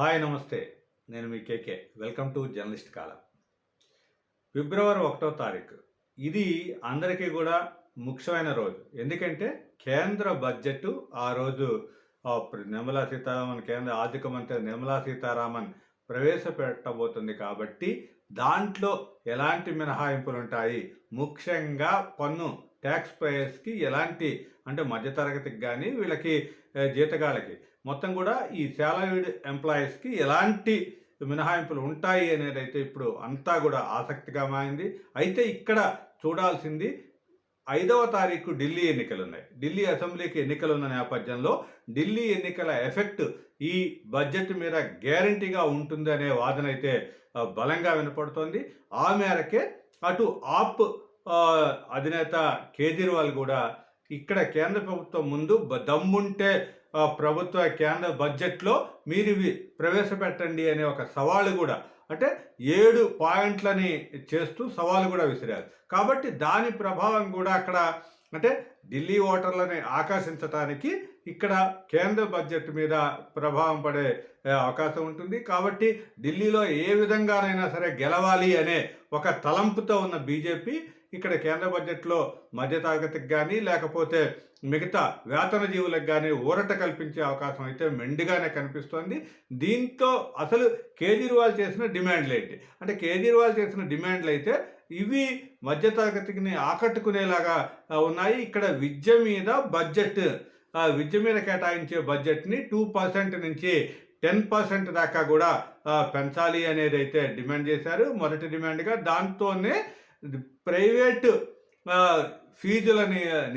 Hi నమస్తే. నేను మీ KK welcome to journalist column. ఫిబ్రవరి ఒకటో తారీఖు. ఇది అందరికీ కూడా ముఖ్యమైన రోజు. ఎందుకంటే కేంద్ర బడ్జెట్ ఆ రోజు నిర్మలా సీతారామన్ కేంద్ర ఆర్థిక మంత్రి నిర్మలా సీతారామన్ ప్రవేశపెట్టబోతుంది కాబట్టి దాంట్లో ఎలాంటి మినహాయింపులు ఉంటాయి ముఖ్యంగా పన్ను ట్యాక్స్ పేయర్స్కి ఎలాంటి అంటే మధ్యతరగతికి కానీ వీళ్ళకి జీతగాళ్ళకి. మొత్తం కూడా ఈ శాలరీడ్ ఎంప్లాయీస్కి ఎలాంటి మినహాయింపులు ఉంటాయి అనేది అయితే ఇప్పుడు అంతా కూడా ఆసక్తిగా మారింది. అయితే ఇక్కడ చూడాల్సింది ఐదవ తారీఖు ఢిల్లీ ఎన్నికలు ఉన్నాయి ఢిల్లీ అసెంబ్లీకి ఎన్నికలు ఉన్న నేపథ్యంలో ఢిల్లీ ఎన్నికల ఎఫెక్ట్ ఈ బడ్జెట్ మీద గ్యారంటీగా ఉంటుంది అనే వాదన అయితే బలంగా వినపడుతోంది. ఆ మేరకే అటు ఆప్ అధినేత కేజ్రీవాల్ కూడా ఇక్కడ కేంద్ర ప్రభుత్వం ముందు దమ్ముంటే ప్రభుత్వ కేంద్ర బడ్జెట్లో మీరు ఇవి ప్రవేశపెట్టండి అనే ఒక సవాలు కూడా అంటే ఏడు పాయింట్లని చేస్తూ సవాలు కూడా విసిరారు. కాబట్టి దాని ప్రభావం కూడా అక్కడ అంటే ఢిల్లీ ఓటర్లని ఆకర్షించడానికి ఇక్కడ కేంద్ర బడ్జెట్ మీద ప్రభావం పడే అవకాశం ఉంటుంది. కాబట్టి ఢిల్లీలో ఏ విధంగానైనా సరే గెలవాలి అనే ఒక తలంపుతో ఉన్న బీజేపీ ఇక్కడ కేంద్ర బడ్జెట్లో మధ్యతరగతికి కానీ లేకపోతే మిగతా వేతన జీవులకు కానీ ఊరట కల్పించే అవకాశం అయితే మెండుగానే కనిపిస్తోంది. దీంతో అసలు కేజ్రీవాల్ చేసిన డిమాండ్లు ఏంటి? అంటే కేజ్రీవాల్ చేసిన డిమాండ్లు అయితే ఇవి మధ్యతరగతిని ఆకట్టుకునేలాగా ఉన్నాయి. ఇక్కడ విద్య మీద బడ్జెట్ విద్య మీద కేటాయించే బడ్జెట్ని టూ పర్సెంట్ నుంచి టెన్ పర్సెంట్ దాకా కూడా పెంచాలి అనేది అయితే డిమాండ్ చేశారు. మొదటి డిమాండ్గా దాంతోనే ప్రైవేట్ ఫీజుల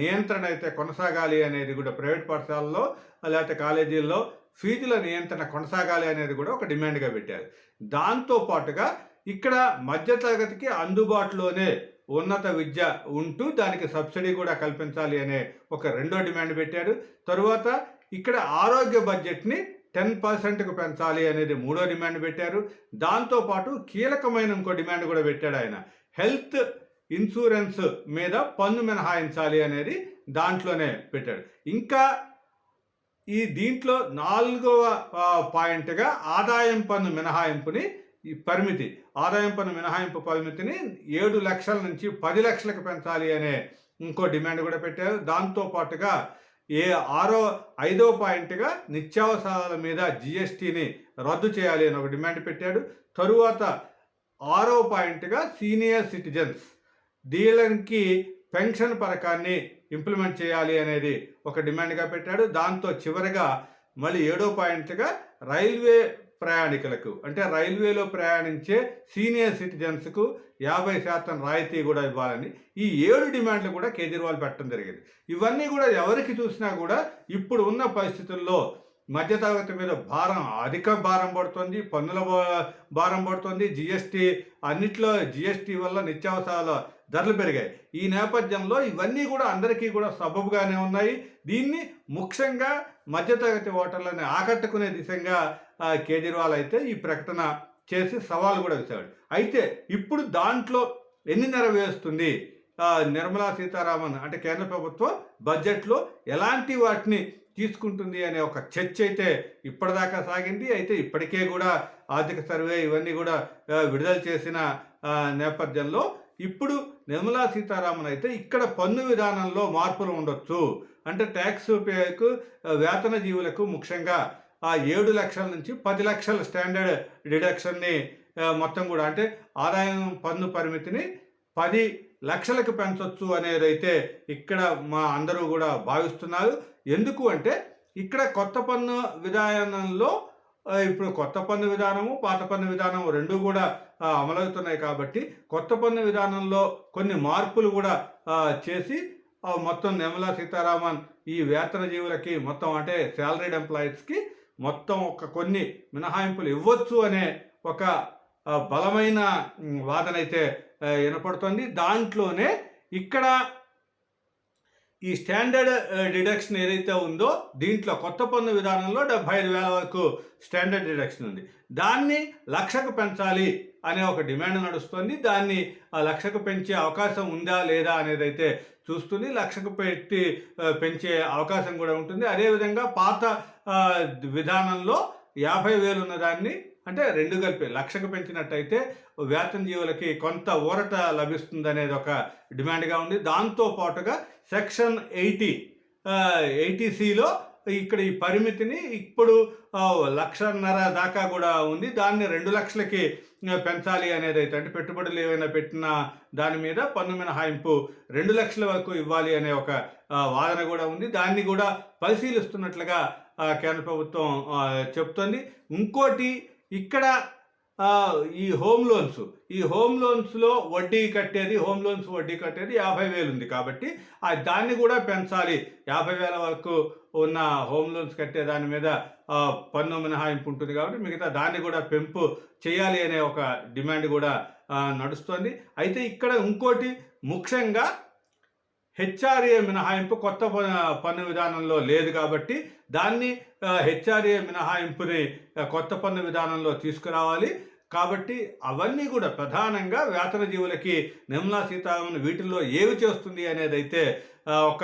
నియంత్రణ అయితే కొనసాగాలి అనేది కూడా ప్రైవేట్ పాఠశాలలో లేకపోతే కాలేజీల్లో ఫీజుల నియంత్రణ కొనసాగాలి అనేది కూడా ఒక డిమాండ్గా పెట్టారు. దాంతో పాటుగా ఇక్కడ మధ్యతరగతికి అందుబాటులోనే ఉన్నత విద్య ఉంటూ దానికి సబ్సిడీ కూడా కల్పించాలి అనే ఒక రెండో డిమాండ్ పెట్టారు. తరువాత ఇక్కడ ఆరోగ్య బడ్జెట్ని టెన్ పర్సెంట్కు పెంచాలి అనేది మూడో డిమాండ్ పెట్టారు. దాంతోపాటు కీలకమైన ఇంకో డిమాండ్ కూడా పెట్టాడు ఆయన. హెల్త్ ఇన్సూరెన్స్ మీద పన్ను మినహాయించాలి అనేది దాంట్లోనే పెట్టాడు. ఇంకా ఈ దీంట్లో నాలుగవ పాయింట్గా ఆదాయం పన్ను మినహాయింపుని ఈ పరిమితి. ఆదాయం పన్ను మినహాయింపు పరిమితిని ఏడు లక్షల నుంచి పది లక్షలకు పెంచాలి అనే ఇంకో డిమాండ్ కూడా పెట్టారు. దాంతో పాటుగా ఏ ఆరో ఐదో పాయింట్గా నిత్యావసరాల మీద జిఎస్టీని రద్దు చేయాలి అని ఒక డిమాండ్ పెట్టాడు. తరువాత ఆరో పాయింట్గా సీనియర్ సిటిజన్స్ దీనికి పెన్షన్ పథకాన్ని ఇంప్లిమెంట్ చేయాలి అనేది ఒక డిమాండ్గా పెట్టాడు. దాంతో చివరిగా మళ్ళీ ఏడో పాయింట్గా రైల్వే ప్రయాణికులకు అంటే రైల్వేలో ప్రయాణించే సీనియర్ సిటిజన్స్కు యాభై శాతం రాయితీ కూడా ఇవ్వాలని ఈ ఏడు డిమాండ్లు కూడా కేజ్రీవాల్ పెట్టడం జరిగింది. ఇవన్నీ కూడా ఎవరికి చూసినా కూడా ఇప్పుడు ఉన్న పరిస్థితుల్లో మధ్యతరగతి మీద భారం అధిక భారం పడుతుంది పన్నుల భా- భారం పడుతుంది జిఎస్టీ అన్నిట్లో జిఎస్టీ వల్ల నిత్యావసరాల ధరలు పెరిగాయి. ఈ నేపథ్యంలో ఇవన్నీ కూడా అందరికీ కూడా సబబుగానే ఉన్నాయి. దీన్ని ముఖ్యంగా మధ్యతరగతి ఓటర్లని ఆకట్టుకునే దిశగా కేజ్రీవాల్ అయితే ఈ ప్రకటన చేసి సవాల్ కూడా విసాడు అయితే ఇప్పుడు దాంట్లో ఎన్ని నెరవేరుస్తుంది? నిర్మలా సీతారామన్ అంటే కేంద్ర ప్రభుత్వం బడ్జెట్లో ఎలాంటి వాటిని తీసుకుంటుంది అనే ఒక చర్చ అయితే ఇప్పటిదాకా సాగింది. అయితే ఇప్పటికే కూడా ఆర్థిక సర్వే ఇవన్నీ కూడా విడుదల చేసిన నేపథ్యంలో ఇప్పుడు నిర్మలా సీతారామన్ అయితే ఇక్కడ పన్ను విధానంలో మార్పులు ఉండొచ్చు. అంటే ట్యాక్స్ పేకు వేతన జీవులకు ముఖ్యంగా ఆ ఏడు లక్షల నుంచి పది లక్షల స్టాండర్డ్ డిడక్షన్ని మొత్తం కూడా అంటే ఆదాయం పన్ను పరిమితిని పది లక్షలకు పెంచవచ్చు అనేదైతే ఇక్కడ మా అందరూ కూడా భావిస్తున్నారు. ఎందుకు అంటే ఇక్కడ కొత్త పన్ను విధానంలో ఇప్పుడు కొత్త పన్ను విధానము పాత పన్ను విధానం రెండు కూడా అమలవుతున్నాయి కాబట్టి కొత్త పన్ను విధానంలో కొన్ని మార్పులు కూడా చేసి మొత్తం నిర్మలా సీతారామన్ ఈ వేతన జీవులకి మొత్తం అంటే శాలరీడ్ ఎంప్లాయీస్కి మొత్తం ఒక కొన్ని మినహాయింపులు ఇవ్వచ్చు అనే ఒక బలమైన వాదన అయితే వినపడుతోంది. దాంట్లోనే ఇక్కడ ఈ స్టాండర్డ్ డిడక్షన్ ఏదైతే ఉందో దీంట్లో కొత్త పన్ను విధానంలో డెబ్బై ఐదు వేల వరకు స్టాండర్డ్ డిడక్షన్ ఉంది. దాన్ని లక్షకు పెంచాలి అనే ఒక డిమాండ్ నడుస్తుంది. దాన్ని ఆ లక్షకు పెంచే అవకాశం ఉందా లేదా అనేది అయితే చూస్తుంది. లక్షకు పెట్టి పెంచే అవకాశం కూడా ఉంటుంది. అదేవిధంగా పాత విధానంలో యాభై వేలు ఉన్న దాన్ని అంటే రెండు కలిపి. లక్షకు పెంచినట్టయితే వేతన జీవులకి కొంత ఊరట లభిస్తుంది అనేది ఒక డిమాండ్గా ఉంది. దాంతో పాటుగా సెక్షన్ ఎయిటీ ఎయిటీసీలో ఇక్కడ ఈ పరిమితిని ఇప్పుడు లక్షన్నర దాకా కూడా ఉంది. దాన్ని రెండు లక్షలకి పెంచాలి అనేది అయితే అంటే పెట్టుబడులు ఏమైనా పెట్టిన దాని మీద పన్ను మినహాయింపు రెండు లక్షల వరకు ఇవ్వాలి అనే ఒక వాదన కూడా ఉంది. దాన్ని కూడా పరిశీలిస్తున్నట్లుగా కేంద్ర ప్రభుత్వం చెప్తోంది. ఇంకోటి ఇక్కడ ఈ హోమ్ లోన్స్ ఈ హోమ్ లోన్స్లో వడ్డీ కట్టేది హోమ్ లోన్స్ వడ్డీ కట్టేది యాభై వేలు ఉంది కాబట్టి ఆ దాన్ని కూడా పెంచాలి. యాభై వేల వరకు ఉన్న హోమ్ లోన్స్ కట్టే దాని మీద పన్ను మినహాయింపు ఉంటుంది కాబట్టి మిగతా దాన్ని కూడా పెంపు చేయాలి అనే ఒక డిమాండ్ కూడా నడుస్తుంది. అయితే ఇక్కడ ఇంకోటి ముఖ్యంగా హెచ్ఆర్ఏ మినహాయింపు కొత్త పన్ను విధానంలో లేదు కాబట్టి దాన్ని హెచ్ఆర్ఏ మినహాయింపుని కొత్త పన్ను విధానంలో తీసుకురావాలి. కాబట్టి అవన్నీ కూడా ప్రధానంగా వేతన జీవులకి నిర్మలా సీతారామన్ వీటిల్లో ఏవి చేస్తుంది అనేది అయితే ఒక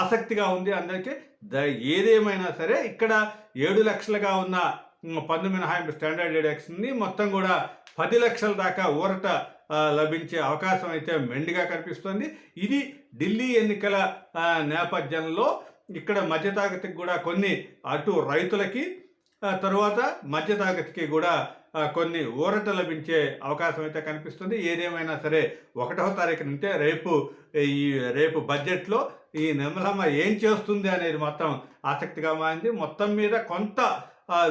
ఆసక్తిగా ఉంది. అందరికీ ద ఏదేమైనా సరే ఇక్కడ ఏడు లక్షలుగా ఉన్న పన్ను మినహాయింపు స్టాండర్డ్ డిడక్షన్ని మొత్తం కూడా పది లక్షల దాకా ఊరట లభించే అవకాశం అయితే మెండుగా కనిపిస్తుంది. ఇది ఢిల్లీ ఎన్నికల నేపథ్యంలో ఇక్కడ మధ్యతరగతికి కూడా కొన్ని అటు రైతులకి తరువాత మధ్యతరగతికి కూడా కొన్ని ఊరట లభించే అవకాశం అయితే కనిపిస్తుంది. ఏదేమైనా సరే ఒకటవ తారీఖు నుంచే రేపు ఈ రేపు బడ్జెట్లో ఈ నిర్మలమ్మ ఏం చేస్తుంది అనేది మొత్తం ఆసక్తిగా మారింది. మొత్తం మీద కొంత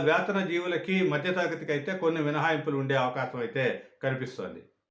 వేతన జీవులకి మధ్యతరగతికి అయితే కొన్ని మినహాయింపులు ఉండే అవకాశం అయితే కనిపిస్తోంది.